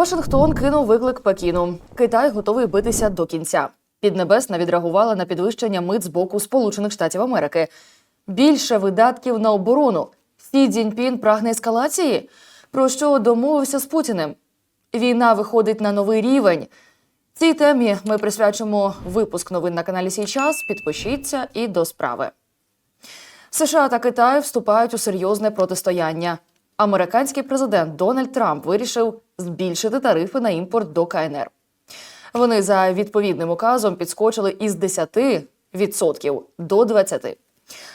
Вашингтон кинув виклик Пекіну. Китай готовий битися до кінця. Піднебесна відреагувала на підвищення мит з боку Сполучених Штатів Америки. Більше видатків на оборону. Сі Цзіньпін прагне ескалації. Про що домовився з Путіним? Війна виходить на новий рівень. Цій темі ми присвячимо випуск новин на каналі Сій час. Підпишіться і до справи. США та Китай вступають у серйозне протистояння. Американський президент Дональд Трамп вирішив збільшити тарифи на імпорт до КНР. Вони за відповідним указом підскочили із 10% до 20%.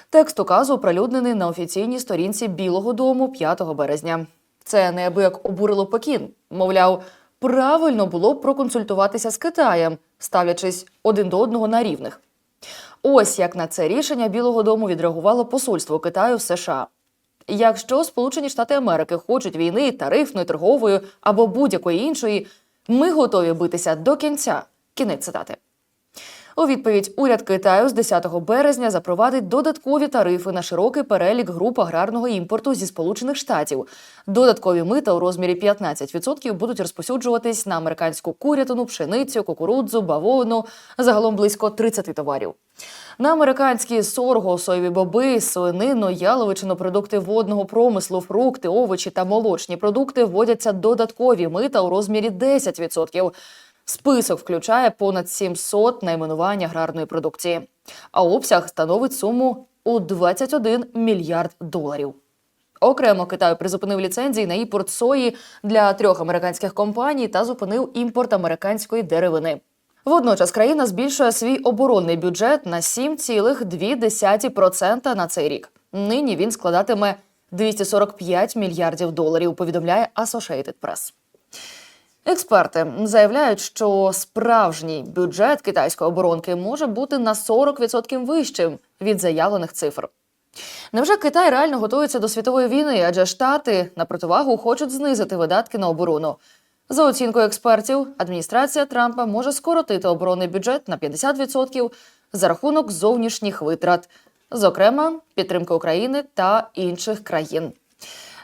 Текст указу оприлюднений на офіційній сторінці Білого Дому 5 березня. Це неабияк обурило Пекін. Мовляв, правильно було б проконсультуватися з Китаєм, ставлячись один до одного на рівних. Ось як на це рішення Білого Дому відреагувало посольство Китаю в США. Якщо Сполучені Штати Америки хочуть війни тарифної, торгової або будь-якої іншої, ми готові битися до кінця. Кінець цитати. У відповідь уряд Китаю з 10 березня запровадить додаткові тарифи на широкий перелік груп аграрного імпорту зі Сполучених Штатів. Додаткові мита у розмірі 15% будуть розпосюджуватись на американську курятину, пшеницю, кукурудзу, бавовну, загалом близько 30 товарів. На американські сорго, соєві боби, свинину, яловичину, продукти водного промислу, фрукти, овочі та молочні продукти вводяться додаткові мита у розмірі 10%. Список включає понад 700 найменувань аграрної продукції, а обсяг становить суму у 21 мільярд доларів. Окремо Китай призупинив ліцензії на імпорт сої для трьох американських компаній та зупинив імпорт американської деревини. Водночас країна збільшує свій оборонний бюджет на 7,2% на цей рік. Нині він складатиме 245 мільярдів доларів. Повідомляє Associated Press. Експерти заявляють, що справжній бюджет китайської оборонки може бути на 40% вищим від заявлених цифр. Невже Китай реально готується до світової війни? Адже штати на противагу хочуть знизити видатки на оборону. За оцінкою експертів, адміністрація Трампа може скоротити оборонний бюджет на 50% за рахунок зовнішніх витрат, зокрема підтримки України та інших країн.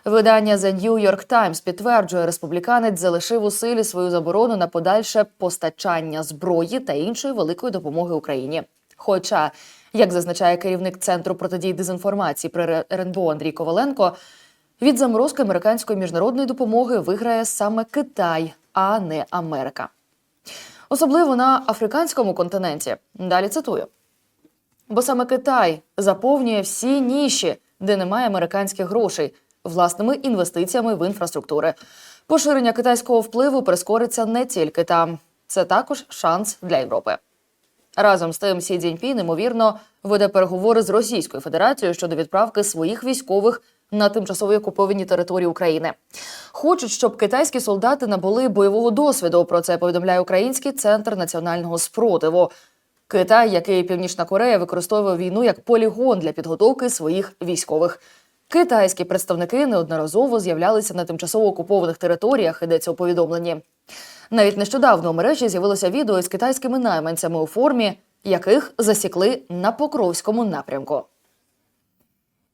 Видання The New York Times підтверджує, республіканець залишив у силі свою заборону на подальше постачання зброї та іншої великої допомоги Україні. Хоча, як зазначає керівник центру протидії дезінформації при РНБО Андрій Коваленко, від заморозки американської міжнародної допомоги виграє саме Китай, а не Америка. Особливо на африканському континенті. Далі цитую. Бо саме Китай заповнює всі ніші, де немає американських грошей, власними інвестиціями в інфраструктури. Поширення китайського впливу прискориться не тільки там, це також шанс для Європи. Разом з тим, Сі Цзіньпін, ймовірно, веде переговори з Російською Федерацією щодо відправки своїх військових на тимчасові окуповані території України. Хочуть, щоб китайські солдати набули бойового досвіду. Про це повідомляє Український центр національного спротиву. Китай, як і Північна Корея, використовує війну як полігон для підготовки своїх військових. Китайські представники неодноразово з'являлися на тимчасово окупованих територіях. Йдеться у повідомленні. Навіть нещодавно у мережі з'явилося відео із китайськими найманцями у формі, яких засікли на Покровському напрямку.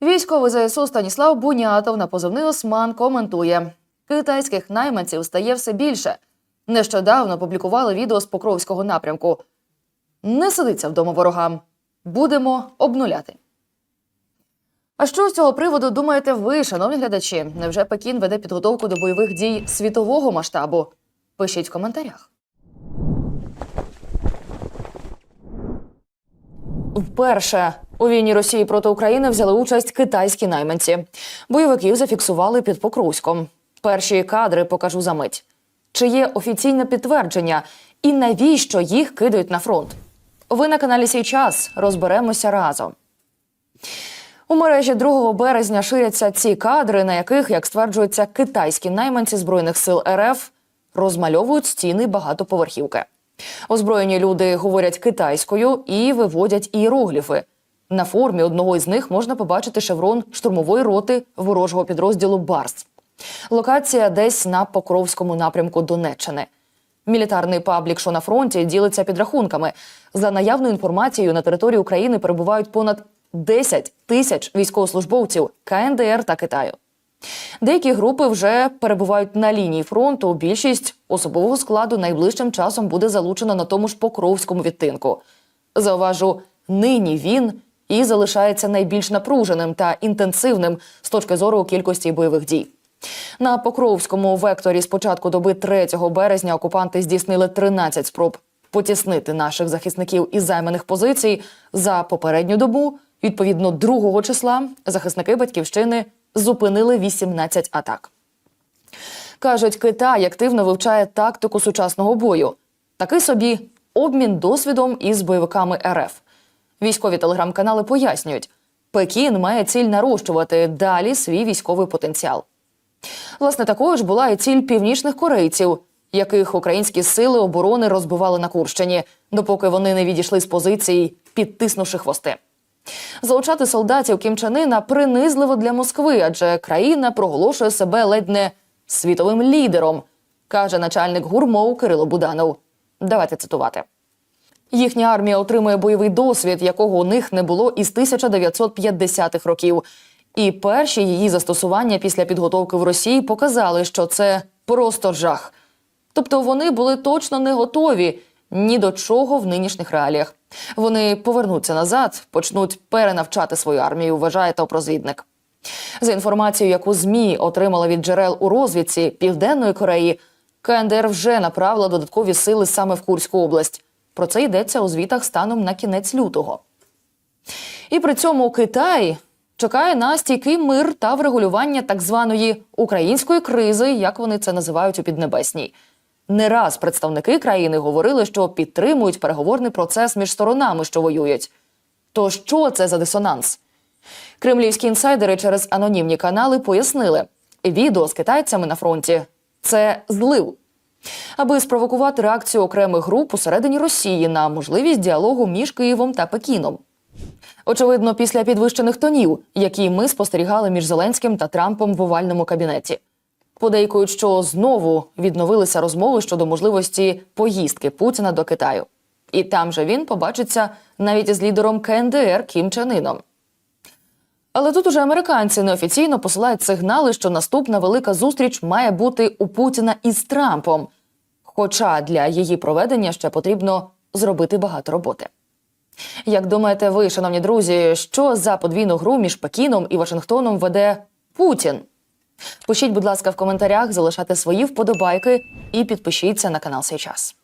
Військовий ЗСУ Станіслав Бунятов на позивний Осман коментує: китайських найманців стає все більше. Нещодавно публікували відео з Покровського напрямку. Не сидиться вдома ворогам. Будемо обнуляти. А що з цього приводу думаєте ви, шановні глядачі? Невже Пекін веде підготовку до бойових дій світового масштабу? Пишіть в коментарях. Вперше у війні Росії проти України взяли участь китайські найманці. Бойовиків зафіксували під Покровськом. Перші кадри покажу за мить. Чи є офіційне підтвердження і навіщо їх кидають на фронт? Ви на каналі Сій час розберемося разом. У мережі 2 березня ширяться ці кадри, на яких, як стверджується, китайські найманці збройних сил РФ розмальовують стіни багатоповерхівки. Озброєні люди говорять китайською і виводять ієрогліфи. На формі одного із них можна побачити шеврон штурмової роти ворожого підрозділу Барс. Локація десь на Покровському напрямку Донеччини. Мілітарний паблік, що на фронті, ділиться підрахунками. За наявною інформацією, на території України перебувають понад 10 тисяч військовослужбовців КНДР та Китаю. Деякі групи вже перебувають на лінії фронту. Більшість особового складу найближчим часом буде залучено на тому ж покровському відтинку. Зауважу, нині він і залишається найбільш напруженим та інтенсивним з точки зору кількості бойових дій. На Покровському векторі з початку доби 3 березня окупанти здійснили 13 спроб потіснити наших захисників із займаних позицій за попередню добу. Відповідно, 2 числа захисники батьківщини зупинили 18 атак. Кажуть, Китай активно вивчає тактику сучасного бою. Такий собі обмін досвідом із бойовиками РФ. Військові телеграм-канали пояснюють, Пекін має ціль нарощувати далі свій військовий потенціал. Власне, такою ж була і ціль північних корейців, яких українські сили оборони розбивали на Курщині, допоки вони не відійшли з позицій, підтиснувши хвости. Залучати солдатів Кім Чен Ына принизливо для Москви, адже країна проголошує себе ледь не світовим лідером, каже начальник гурмоу Кирило Буданов. Давайте цитувати. Їхня армія отримує бойовий досвід, якого у них не було із 1950-х років. І перші її застосування після підготовки в Росії показали, що це просто жах. Тобто вони були точно не готові ні до чого в нинішніх реаліях. Вони повернуться назад, почнуть перенавчати свою армію, вважає топ-розвідник. За інформацією, яку ЗМІ отримала від джерел у розвідці Південної Кореї, КНДР вже направила додаткові сили саме в Курську область. Про це йдеться у звітах станом на кінець лютого. І при цьому Китай чекає на стійкий мир та врегулювання так званої української кризи, як вони це називають у Піднебесній. Не раз представники країни говорили, що підтримують переговорний процес між сторонами, що воюють. То що це за дисонанс? Кремлівські інсайдери через анонімні канали пояснили, відео з китайцями на фронті це злив, аби спровокувати реакцію окремих груп усередині Росії на можливість діалогу між Києвом та Пекіном. Очевидно, після підвищених тонів, які ми спостерігали між Зеленським та Трампом в овальному кабінеті. Подейкують, що знову відновилися розмови щодо можливості поїздки Путіна до Китаю. І там же він побачиться навіть із лідером КНДР Кім Чен Іном. Але тут уже американці неофіційно посилають сигнали, що наступна велика зустріч має бути у Путіна із Трампом. Хоча для її проведення ще потрібно зробити багато роботи. Як думаєте ви, шановні друзі, що за подвійну гру між Пекіном і Вашингтоном веде Путін? Пишіть, будь ласка, в коментарях, залишайте свої вподобайки і підпишіться на канал «Сей час».